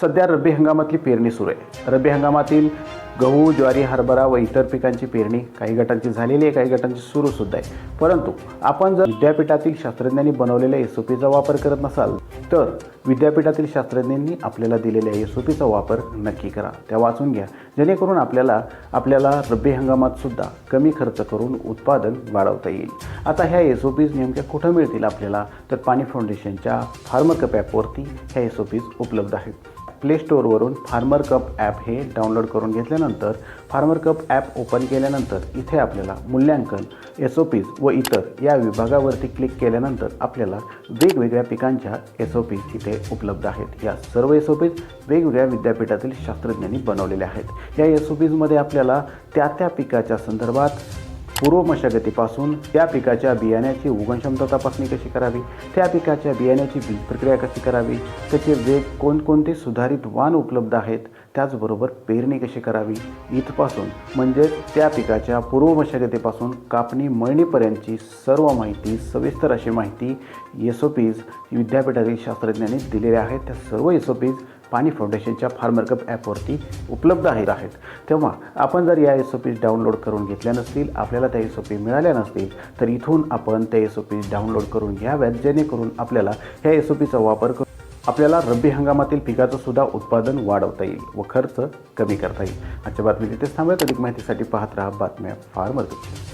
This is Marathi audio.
सध्या रब्बी हंगामातली पेरणी सुरू आहे. रब्बी हंगामातील गहू ज्वारी हरभरा व इतर पिकांची पेरणी काही गटांची झालेली आहे काही गटांची सुरूसुद्धा आहे. परंतु आपण जर विद्यापीठातील शास्त्रज्ञांनी बनवलेल्या एस ओ पीचा वापर करत नसाल तर विद्यापीठातील शास्त्रज्ञांनी आपल्याला दिलेल्या एस ओ पीचा वापर नक्की करा. त्या वाचून घ्या. जेणेकरून आपल्याला आपल्याला रब्बी हंगामातसुद्धा कमी खर्च करून उत्पादन वाढवता येईल. आता ह्या एस ओ पीज नेमक्या कुठं मिळतील आपल्याला? तर पाणी फाउंडेशनच्या फार्मर कप ॲपवरती ह्या एस ओ पीज उपलब्ध आहेत. प्ले स्टोअरवरून फार्मर कप ॲप हे डाउनलोड करून घेतल्यानंतर फार्मर कप ॲप ओपन केल्यानंतर इथे आपल्याला मूल्यांकन एस ओ पीज व इतर या विभागावरती क्लिक केल्यानंतर आपल्याला वेगवेगळ्या पिकांच्या एस ओ पीज इथे उपलब्ध आहेत. या सर्व एस ओ पीज वेगवेगळ्या विद्यापीठातील शास्त्रज्ञांनी बनवलेल्या आहेत. या एस ओ पीजमध्ये आपल्याला त्या त्या पिकाच्या संदर्भात पूर्व मशागतीपासून त्या पिकाच्या बियाण्याची उगणक्षमता तपासणी कशी करावी? त्या पिकाच्या बियाण्याची बीज प्रक्रिया कशी करावी? त्याचे वेग कोणकोणते सुधारित वाण उपलब्ध आहेत? त्याचबरोबर पेरणी कशी करावी? इथपासून म्हणजेच त्या पिकाच्या पूर्व मशागतीपासून कापणी मळणीपर्यंतची सर्व माहिती सविस्तर अशी माहिती एस ओ पीज विद्यापीठातील शास्त्रज्ञांनी दिलेल्या आहेत. त्या सर्व एस ओ पीज पाणी फाउंडेशनच्या फार्मर कप ॲपवरती उपलब्ध आहेत. आहेत तेव्हा आपण जर या एस ओ पीज डाउनलोड करून घेतल्या नसतील आपल्याला त्या एस ओ पी मिळाल्या नसतील तर इथून आपण त्या एस ओ पी डाउनलोड करून घ्याव्यात जेणेकरून आपल्याला ह्या एस ओ पीचा वापर करून आपल्याला रब्बी हंगामातील पिकाचं सुद्धा उत्पादन वाढवता येईल व खर्च कमी करता येईल. आजच्या बातमी तिथेच थांबूयात अधिक माहितीसाठी पाहत राहा बातम्या फार्मर मदत